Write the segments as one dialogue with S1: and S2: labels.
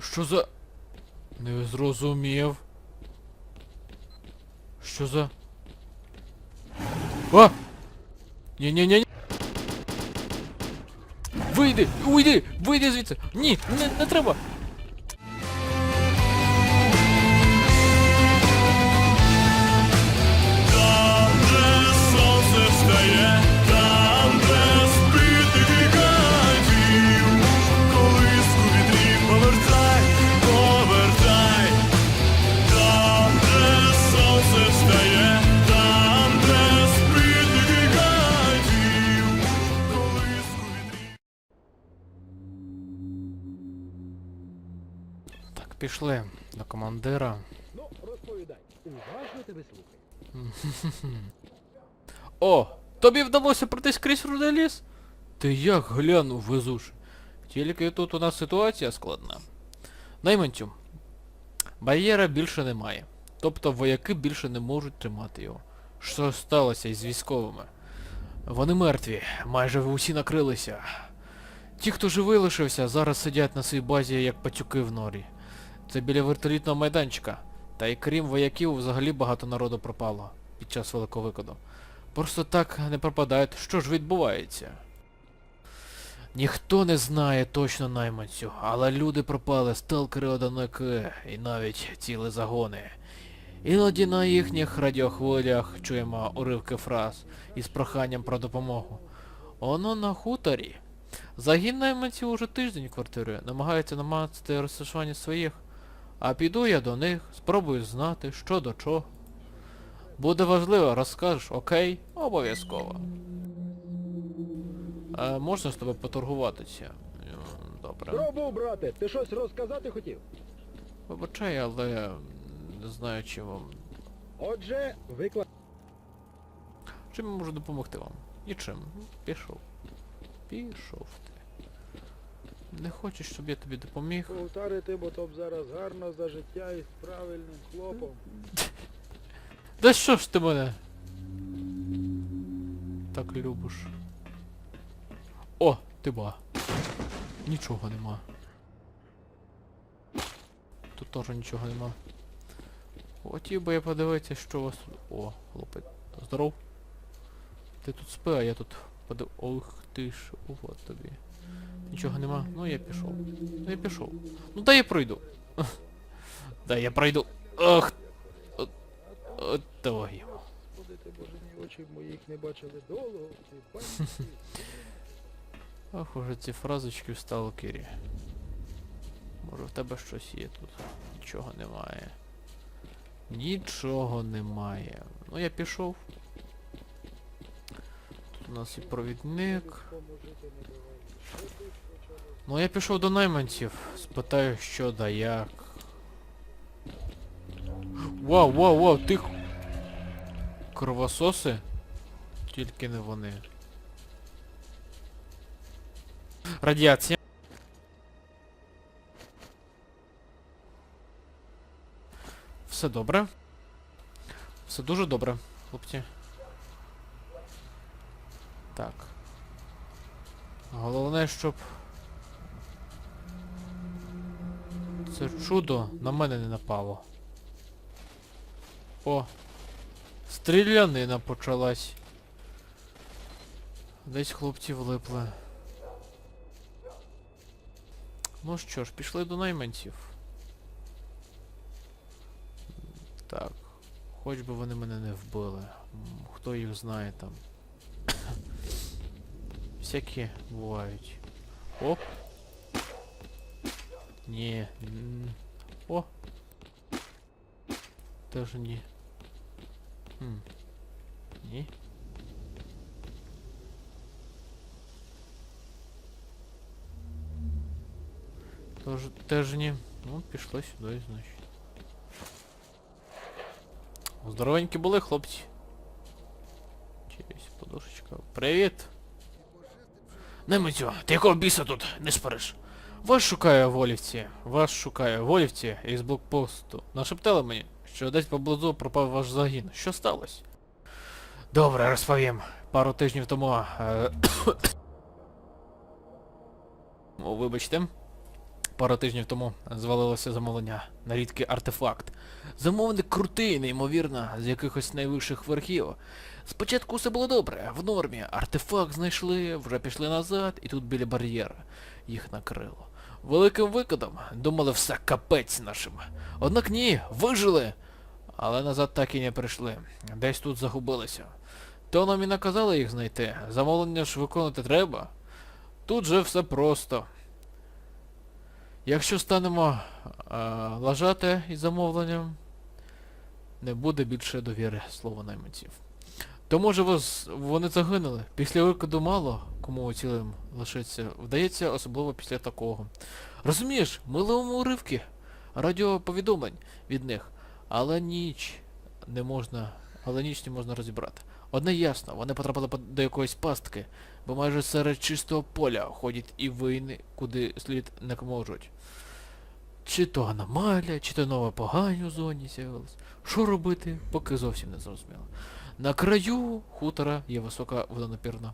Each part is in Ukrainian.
S1: Що за... Не зрозумів. Що за... А! Ні-ні-ні. Вийди! Уйди! Вийди звідси! Ні! Не, не треба! Пішли до командира.
S2: Ну, розповідай. Уважно тебе слухаю.
S1: О! Тобі вдалося пройти скрізь рудий ліс? Ти як глянув везуш. Тільки тут у нас ситуація складна. Найманцю. Бар'єра більше немає. Тобто вояки більше не можуть тримати його. Що сталося із військовими? Вони мертві, майже усі накрилися. Ті, хто живий лишився, зараз сидять на своїй базі як патюки в норі. Це біля вертолітного майданчика. Та й крім вояків, взагалі багато народу пропало під час великого викиду. Просто так не пропадають. Що ж відбувається? Ніхто не знає точно найманцю, але люди пропали, сталкери одинокі і навіть цілі загони. Іноді на їхніх радіохвилях чуємо уривки фраз із проханням про допомогу. Оно на хуторі. Загін найманців уже тиждень квартирує, намагається намацати розташування своїх. А піду я до них, спробую знати, що до чого. Буде важливо, розкажеш, окей? Обов'язково. А можна з тобою поторгуватися? Добре.
S2: Пробув, брате, ти щось розказати хотів?
S1: Вибачай, але не знаю, чи вам.
S2: Отже, виклад...
S1: Чим я можу допомогти вам? Нічим. Пішов. Пішов ти. Не хочеш, щоб я тобі допоміг?
S2: Повтарити, бо то б зараз гарно за життя і з правильним хлопом.
S1: Да що ж ти мене? Так любиш. О, ти ба. Нічого нема. Тут теж нічого нема. Хотів би я подивитися, що у вас тут. О, хлопець. Здоров. Ти тут спи, а я тут подив... Ох ти ж, от тобі. Нічого нема. Ну я пішов. Ну я пішов. Ну дай я пройду. Дай я пройду. Ох. От,
S2: боже мій, очі моїх не бачили долу.
S1: Ах, уже ці фразочки в сталкері. Може в тебе щось є тут. Нічого немає. Нічого немає. Ну я пішов. Тут у нас і провідник. Ну я пішов до найманців. Спитаю, що да як. Вау, вау, вау, тих. Кровососи? Тільки не вони. Радіація. Все добре. Все дуже добре, хлопці. Так. Головне, щоб це чудо на мене не напало. О! Стрілянина почалась. Десь хлопці влипли. Ну що ж, пішли до найманців. Так. Хоч би вони мене не вбили. Хто їх знає там. Всякі бувають. Оп. Ні. м, О. Теж ні. Хм. Ні. Тож, теж ні. Ну, пішло сюди, значить. Здоровенькі були, хлопці. Через подушечка. Привіт! Немицю, ти якого біса тут не спориш? Вас шукає волівці. Вас шукає волівці із блокпосту. Нашептали мені, що десь поблизу пропав ваш загін. Що сталося? Добре, розповім. Пару тижнів тому. Е... О, вибачте. Пару тижнів тому звалилося замовлення на рідкий артефакт. Замовник крутий, неймовірно, з якихось найвищих верхів. Спочатку все було добре, в нормі. Артефакт знайшли, вже пішли назад, і тут біля бар'єра. Їх накрило. Великим викидом думали все капець нашим. Однак ні, вижили. Але назад так і не прийшли. Десь тут загубилися. То нам і наказали їх знайти. Замовлення ж виконати треба. Тут же все просто. Якщо станемо е, лажати із замовленням, не буде більше довіри слова найманців. То може вас вони загинули. Після викиду мало кому цілим лишиться. Вдається, особливо після такого. Розумієш, ми ловимо уривки радіоповідомлень від них, але ніч не можна. Але ніч не можна розібрати. Одне ясно, вони потрапили до якоїсь пастки, бо майже серед чистого поля ходять і війни, куди слід не можуть. Чи то аномалія, чи то нове погань у зоні з'явилось. Що робити, поки зовсім не зрозуміло. На краю хутора є висока водонапірна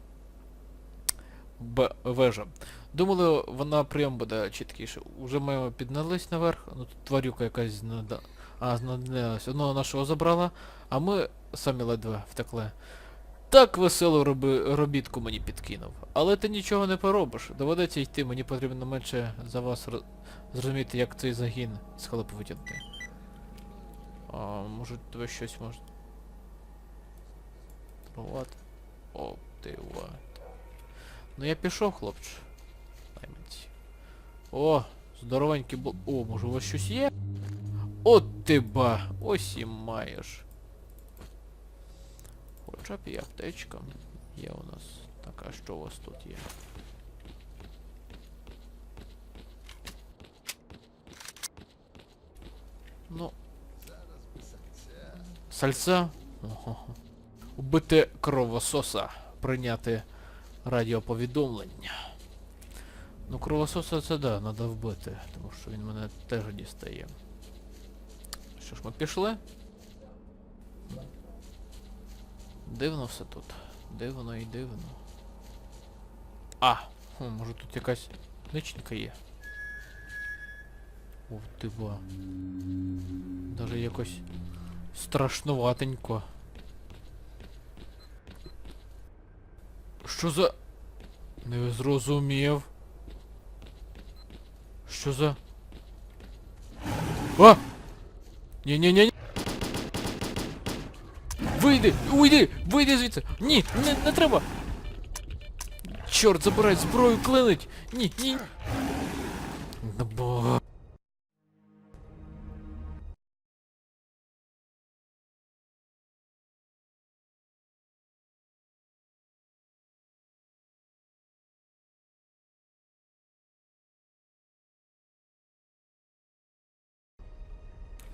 S1: вежа. Думали, вона прийом буде чіткіше. Уже ми піднялись наверх, ну тут тварюка якась знада... А, знаднилась. Одного нашого забрала, а ми самі ледве втекли. Так веселу роби... робітку мені підкинув. Але ти нічого не поробиш. Доведеться йти, мені потрібно менше за вас роз... зрозуміти, як цей загін з халепи витягнути. А, може тебе щось можна. От. О, ти вот. Ну я пішов, хлопче. Найманці. О, здоровенький бл... О, може у вас щось є? От ти ба! Ось і маєш. Хоча б і аптечка є у нас. Так, а що у вас тут є? Ну. Сальця? Ого. Убити кровососа. Прийняти радіоповідомлення. Ну, кровососа це да, треба вбити, тому що він мене теж дістає. Що ж, ми пішли? Дивно все тут. Дивно і дивно. А! Хм, може тут якась ниченька є. Ух ти ба. Даже якось страшнуватенько. Що за... Не зрозумів. Що за... А! Ні-ні-ні. Вийди! Уйди! Вийди звідси! Ні! Не, не треба! Чорт, забирай зброю, клинить! Ні, ні!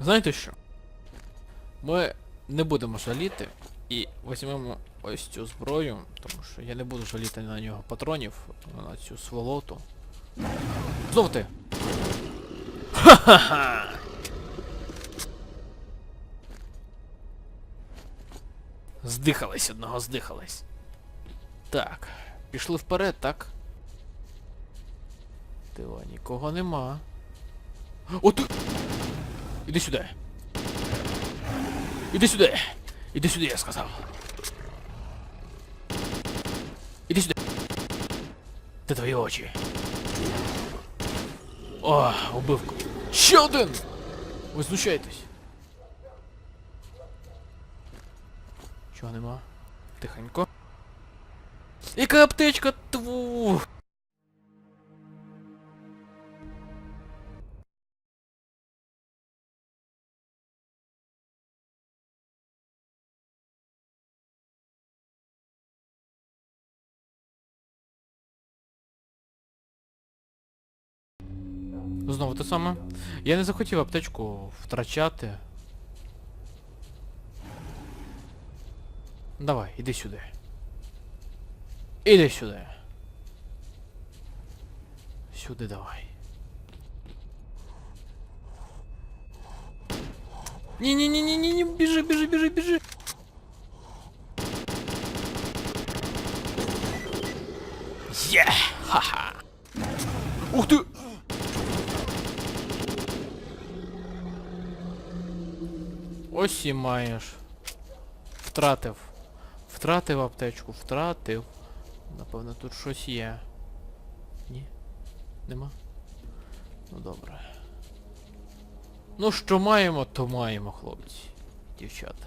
S1: Знаєте що? Ми не будемо жаліти і візьмемо ось цю зброю, тому що я не буду жаліти на нього патронів, на цю сволоту. Знов ти! Ха-ха-ха! Здихались одного, здихались. Так, пішли вперед, так? Тила, нікого нема. О, ти... Іди сюди. Іди сюди. Іди сюди, я сказав. Іди сюди. Де твої очі? О, убивку. Ще один! Ви знущаєтесь. Нема? Тихенько. Яка аптечка тву? Знову те саме. Я не захотів аптечку втрачати. Давай, іди сюди. Іди сюди. Сюди давай. Ні-ні-ні-ні-ні, біжи, біжи, біжи, біжи. Є! Ха-ха! Ух ти! Ось і маєш. Втратив. Втратив аптечку, втратив. Напевно, тут щось є. Ні? Нема? Ну добре. Ну що маємо, то маємо, хлопці. Дівчата.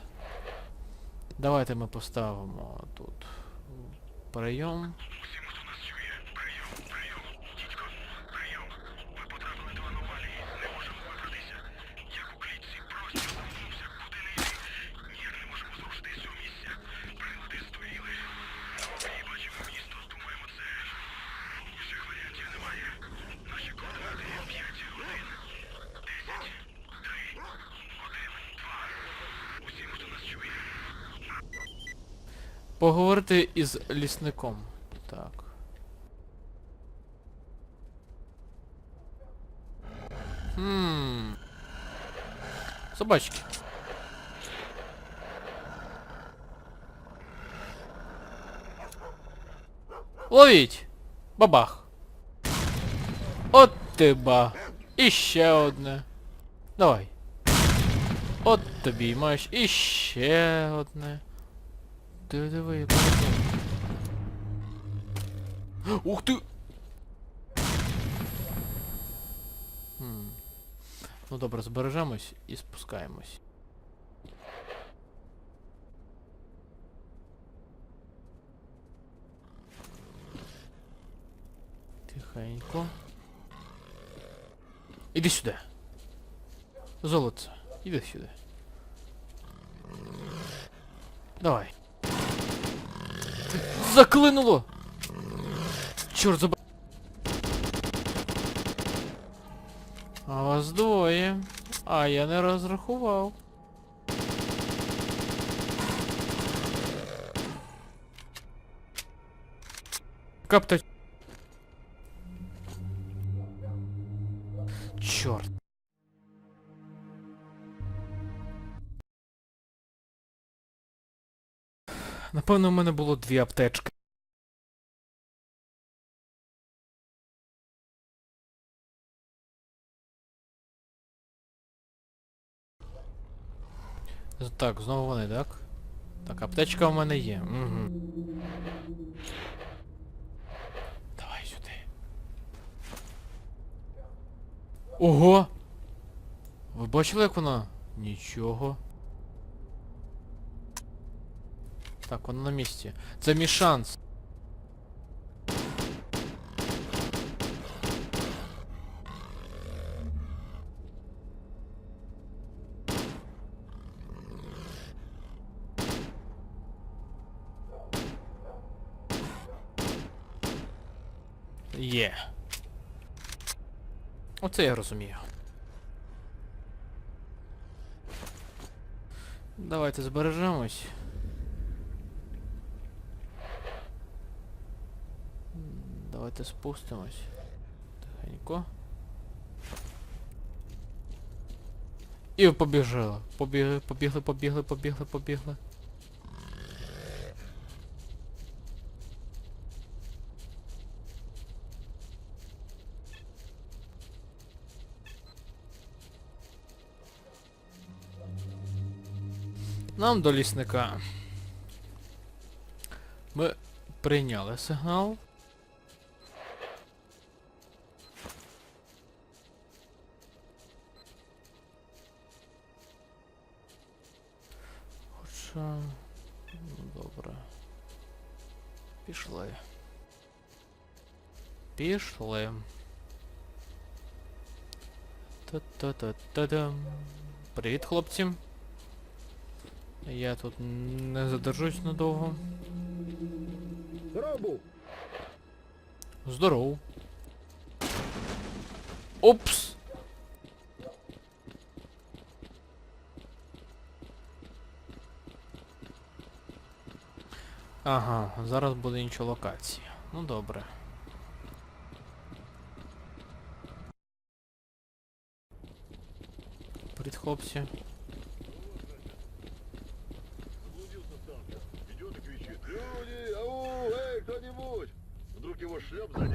S1: Давайте ми поставимо тут прийом. Поговорити із лісником. Так. Хм. Собачки. Ловіть! Бабах. От ти ба. І ще одне. Давай. От тобі маєш і ще одне. Ти диви, яка вона. Ух ти! Хм. Ну добре, збережемось і спускаємось. Тихенько. Іди сюди. Золоце, іди сюди. Давай. Заклинуло! Чорт заб... А вас двоє. А я не розрахував. Капта... Напевно, в мене було дві аптечки. Так, знову вони, так? Так, аптечка в мене є. Угу. Давай сюди. Ого! Ви бачили, як вона? Нічого. Так, вона на місці. Це мій шанс. Є. Оце я розумію. Давайте збережемось. Давайте спустимось. Тихенько. І побіжали. Побігли, побігли, побігли, побігли, побігли. Нам до лісника. Ми прийняли сигнал. Пішли. Та-та-та-та-дам. Привіт, хлопці. Я тут не задержусь надовго.
S2: Здоров був!
S1: Здоров. Опс! Ага, зараз буде інша локація. Ну добре.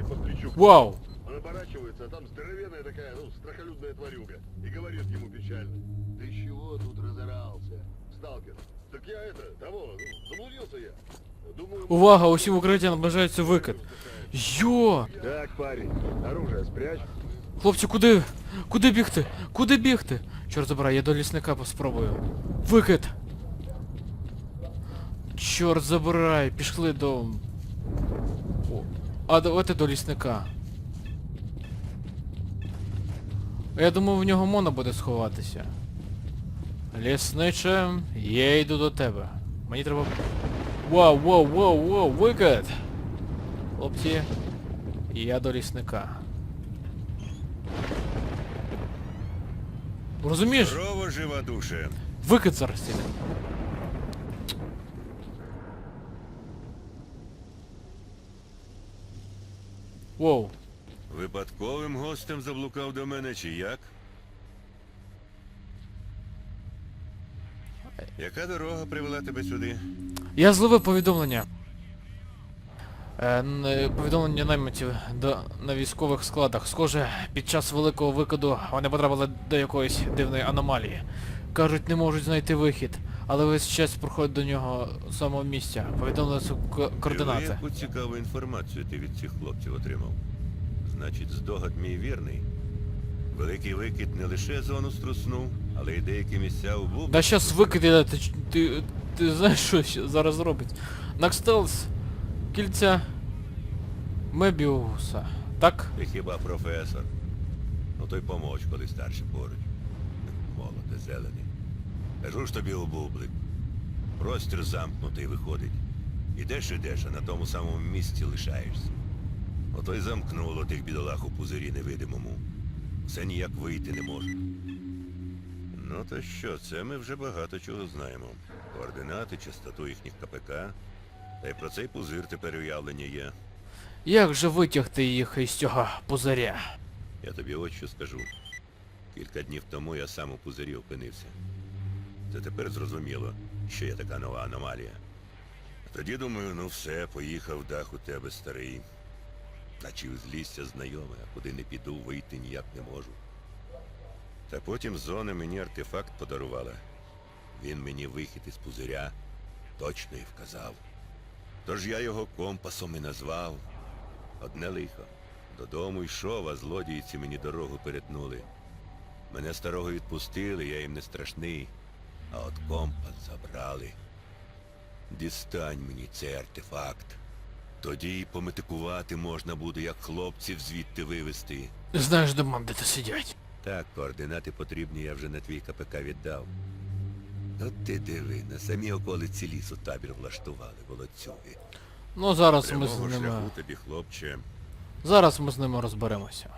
S3: По плечу.
S1: Вау!
S3: Он оборачивается, а там здоровенная такая, ну, страхолюдная тварюга. И говорит ему печально. Ты чего тут разорался, сталкер? Так я это, того, ну, заблудился я. Думаю...
S1: Увага, усім укриття наближається викид. Йо!
S3: Так, парень, оружие спрячь.
S1: Хлопці, куди? Куди бігти? Куди бігти? Чорт забирай, я до лісника спробую. Викид! Чорт забирай, пішли до... О, А давайте до лісника. Я думаю, в нього можна буде сховатися. Лісниче, я йду до тебе. Мені треба... Вау, вау, вау, вау, викид! Хлопці, я до лісника. Розумієш?
S4: Здорово, жива душе.
S1: Викид зараз іде. Воу.
S4: Випадковим гостем заблукав до мене чи як? Яка дорога привела тебе сюди?
S1: Я зловив повідомлення. Е, е, повідомлення наймитів до, на військових складах. Схоже, під час великого викиду вони потрапили до якоїсь дивної аномалії. Кажуть, не можуть знайти вихід, але весь час проходять до нього з самого місця. Повідомили координати.
S4: Яку цікаву інформацію ти від цих хлопців отримав. Значить, здогад мій вірний. Великий викид не лише зону струснув, але й деякі місця у.
S1: Да щас викид іде, ти, ти, ти знаєш, що зараз робить? Накстелс, кільця Мебіуса, так?
S4: Ти хіба професор? Ну той помовч, коли старші поруч. Молоде, зелений. Кажу ж тобі у бублик. Простір замкнутий виходить. Ідеш ідеш, а на тому самому місці лишаєшся. Ото й замкнуло тих бідолах у пузирі невидимому. Все ніяк вийти не може. Ну то що, це ми вже багато чого знаємо. Координати, частоту їхніх КПК. Та й про цей пузир тепер уявлення є.
S1: Як же витягти їх із цього пузаря?
S4: Я тобі от що скажу. Кілька днів тому я сам у пузирі опинився. Це тепер зрозуміло, що є така нова аномалія. А тоді думаю, ну все, поїхав дах у тебе старий. Наче з лістя знайоме, а куди не піду, вийти ніяк не можу. Та потім зона мені артефакт подарувала. Він мені вихід із пузиря точно і вказав. Тож я його компасом і назвав. Одне лихо. Додому йшов, а злодійці мені дорогу перетнули. Мене старого відпустили, я їм не страшний, а от компас забрали. Дістань мені цей артефакт. Тоді й пометикувати можна буде, як хлопців звідти вивезти.
S1: Знаєш, де бандити сидять.
S4: Так, координати потрібні я вже на твій КПК віддав. От ти диви, на самій околиці лісу табір влаштували, волоцюги.
S1: Ну зараз ми з
S4: Прямого
S1: ними.
S4: шляху тобі, хлопче.
S1: Зараз ми з ними розберемося.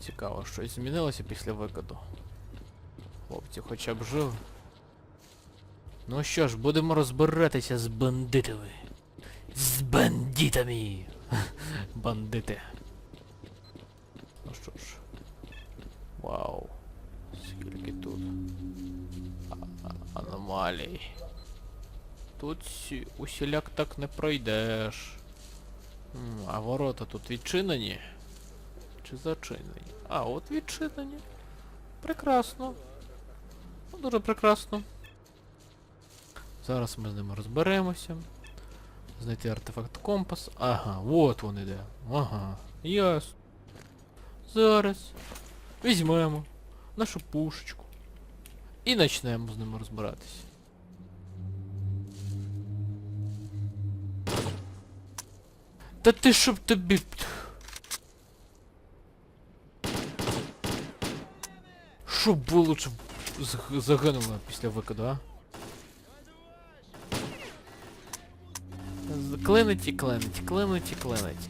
S1: Цікаво, щось змінилося після викиду. Хлопці хоча б жив. Ну що ж, будемо розбиратися з бандитами. З бандитами. Бандити. Ну що ж. Вау. Аномалій. Тут усіляк так не пройдеш. А ворота тут відчинені? Чи зачинені? А, от відчинені. Прекрасно. Ну, дуже прекрасно. Зараз ми з ними розберемося. Знайти артефакт компас. Ага, от він іде. Ага, ясно. Зараз візьмемо нашу пушечку. І почнемо з ними розбиратися. Та ти щоб тобі. Щоб було лучше загинуло після викиду, а? Клинить і клинить, клинить і клинить.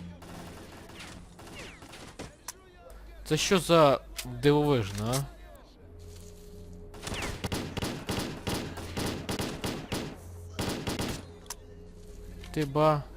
S1: Це що за дивовижно, а? Ти ба.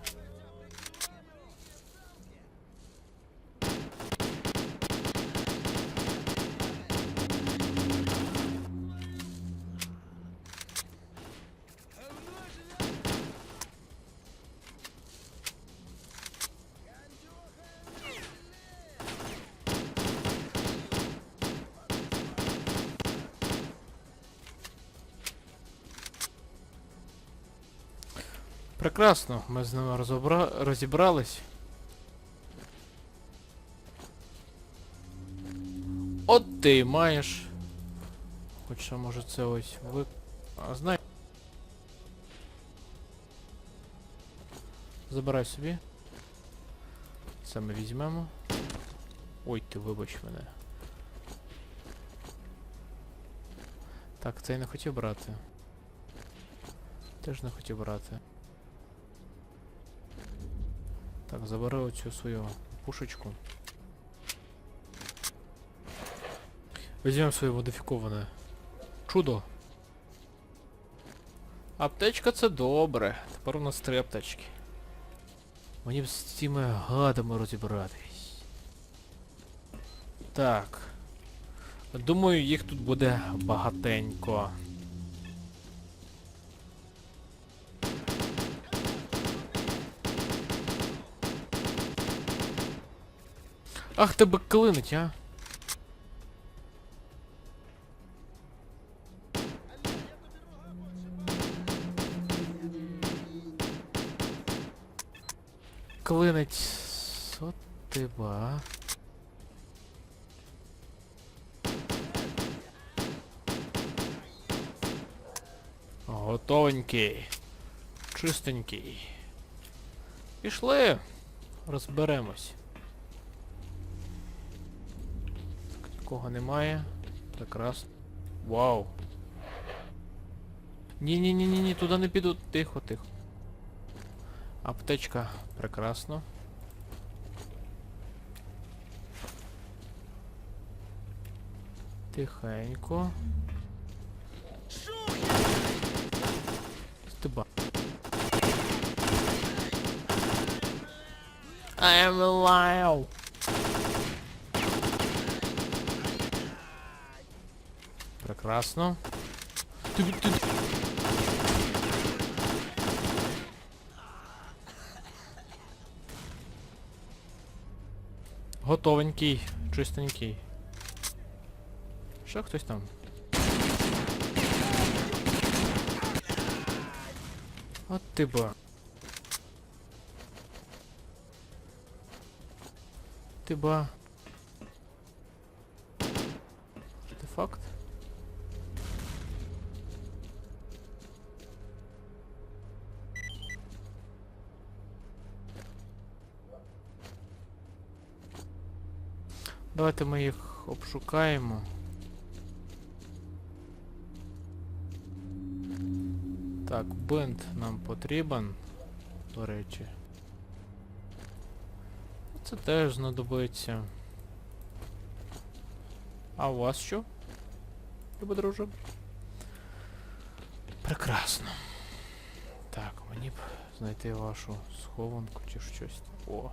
S1: Прекрасно, ми з ними розобра... розібрались. От ти маєш. Хоча може це ось ви. А знай. Забирай собі. Це ми візьмемо. Ой, ти вибач мене. Так, це я не хотів брати. Теж не хотів брати. Так, забери оцю свою пушечку. Візьмемо своє модифіковане чудо. Аптечка це добре. Тепер у нас три аптечки. Мені б з цими гадами розібратись. Так. Думаю, їх тут буде багатенько. Ах тебе клинить, а? Клинить. От ти. Готовенький. Чистенький. Пішли. Розберемось. Нікого немає. Прекрасно. Вау. Ні-ні-ні-ні, туди не піду. Тихо, тихо. Аптечка. Прекрасно. Тихенько. Стиба. I am alive. Прекрасно. Готовенький, чистенький. Ще хтось там? От ти ба. Ти ба. Давайте ми їх обшукаємо. Так, бинт нам потрібен, до речі. Це теж знадобиться. А у вас що? Любо друже? Прекрасно. Так, мені б знайти вашу схованку чи щось. О.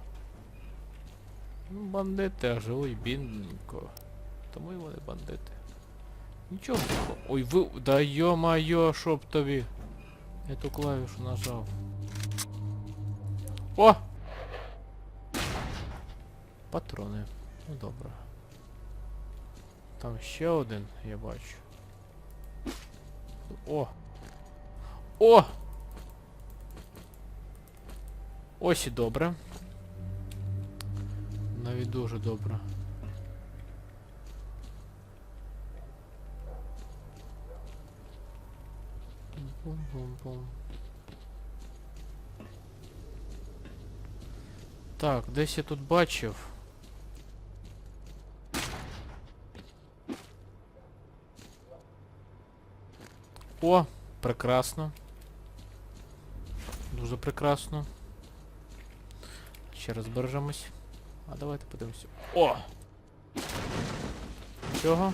S1: Ну, бандити, а живий бідненько. Тому і вони бандити. Нічого. Ой, ви. Да йо-майо, щоб тобі. Я ту клавішу нажав. О! Патрони. Ну добре. Там ще один, я бачу. О! О! Ось і добре. Навіть дуже добре. Бум-бум-бум. Так, десь я тут бачив. О, прекрасно. Дуже прекрасно. Ще раз бережемось. А давайте подивимося. О! Нічого?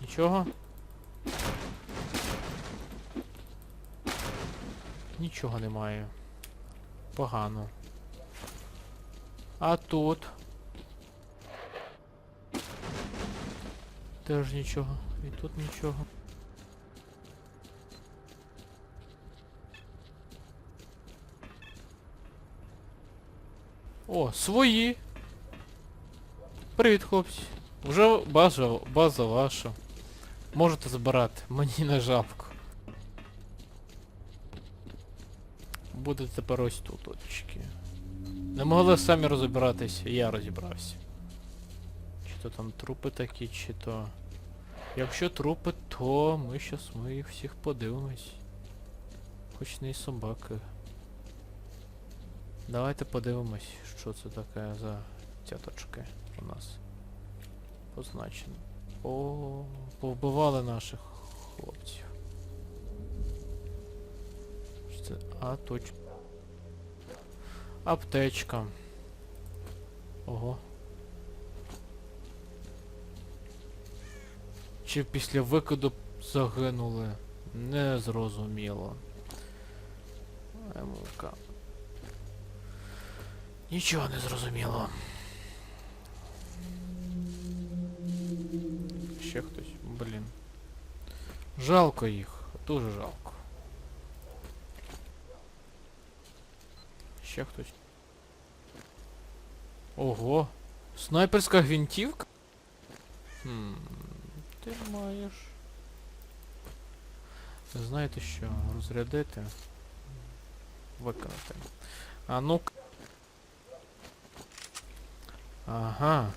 S1: Нічого? Нічого немає. Погано. А тут? Теж нічого. І тут нічого. О, свої. Привіт, хлопці. Вже база, база ваша. Можете забирати. Мені на жабку. буде тепер ось тут, отчики. Не могли самі розібратись, я розібрався. Чи то там трупи такі, чи то... Якщо трупи, то ми щас ми їх всіх подивимось. Хоч не й собаки. Давайте подивимось, що це таке за цяточки у нас позначено. О, повбивали наших хлопців. Це? А, точно. Аптечка. Ого. Чи після викиду загинули? Незрозуміло. Емка. Нічого не зрозуміло. Ще хтось, блін. Жалко їх, дуже жалко. Ще хтось. Ого. Снайперська гвинтівка? Хм, ти маєш. Ви знаєте що? Розрядити. Виконати. А ну Ага.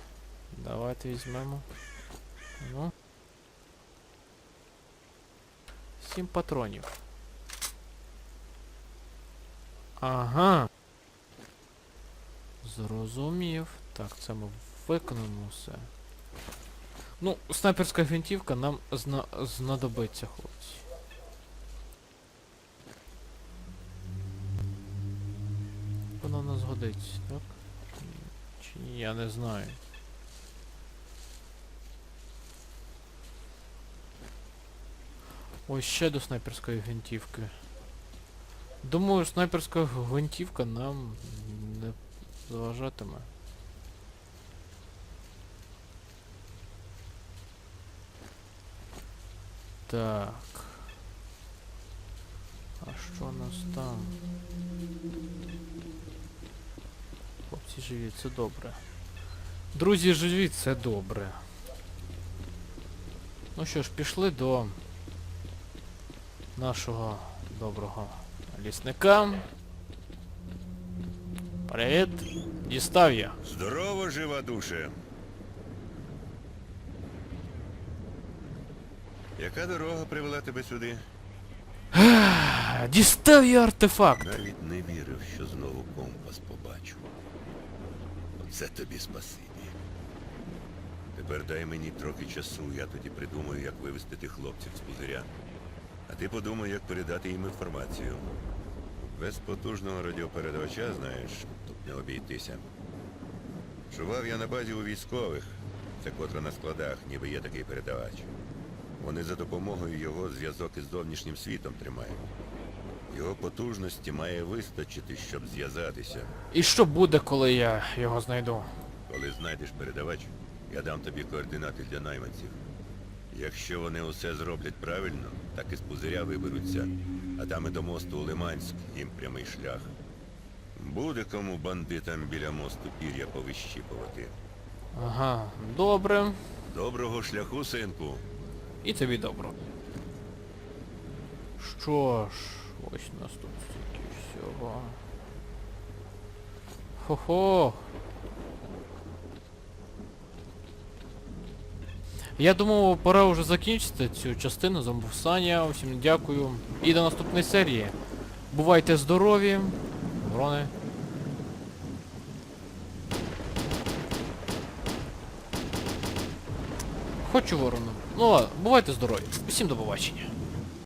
S1: Давайте візьмемо. Ну. Сім патронів. Ага. Зрозумів. Так, це ми виконуємо все. Ну, снайперська гвинтівка нам зна знадобиться, хлопці. Вона нас годиться, так? Чи ні, я не знаю. Ось ще до снайперської гвинтівки. Думаю, снайперська гвинтівка нам не заважатиме. Так. А що у нас там? Хлопці живі, це добре. Друзі живі, це добре. Ну що ж, пішли до нашого доброго лісника. Привіт! Дістав я.
S4: Здорово, жива душе. Яка дорога привела тебе сюди?
S1: Дістав я артефакт!
S4: Навіть не вірив, що знову компас побачу. Оце тобі спасибі. Тепер дай мені трохи часу, я тоді придумаю, як вивести тих хлопців з пузиря. А ти подумай, як передати їм інформацію. Без потужного радіопередавача, знаєш, тут не обійтися. Чував я на базі у військових, це котра на складах, ніби є такий передавач. Вони за допомогою його зв'язок із зовнішнім світом тримають. Його потужності має вистачити, щоб зв'язатися.
S1: І що буде, коли я його знайду?
S4: Коли знайдеш передавач, я дам тобі координати для найманців. Якщо вони усе зроблять правильно, так із пузиря виберуться, а там і до мосту у Лиманськ їм прямий шлях. Буде кому бандитам біля мосту пір'я повищіпувати.
S1: Ага, добре.
S4: Доброго шляху, синку.
S1: І тобі добро. Що ж, ось нас тут стільки всього. Хо-хо. Я думав, пора вже закінчити цю частину зомбусання. Усім дякую. І до наступної серії. Бувайте здорові. Ворони. Хочу ворону. Ну ладно, бувайте здорові. Усім до побачення.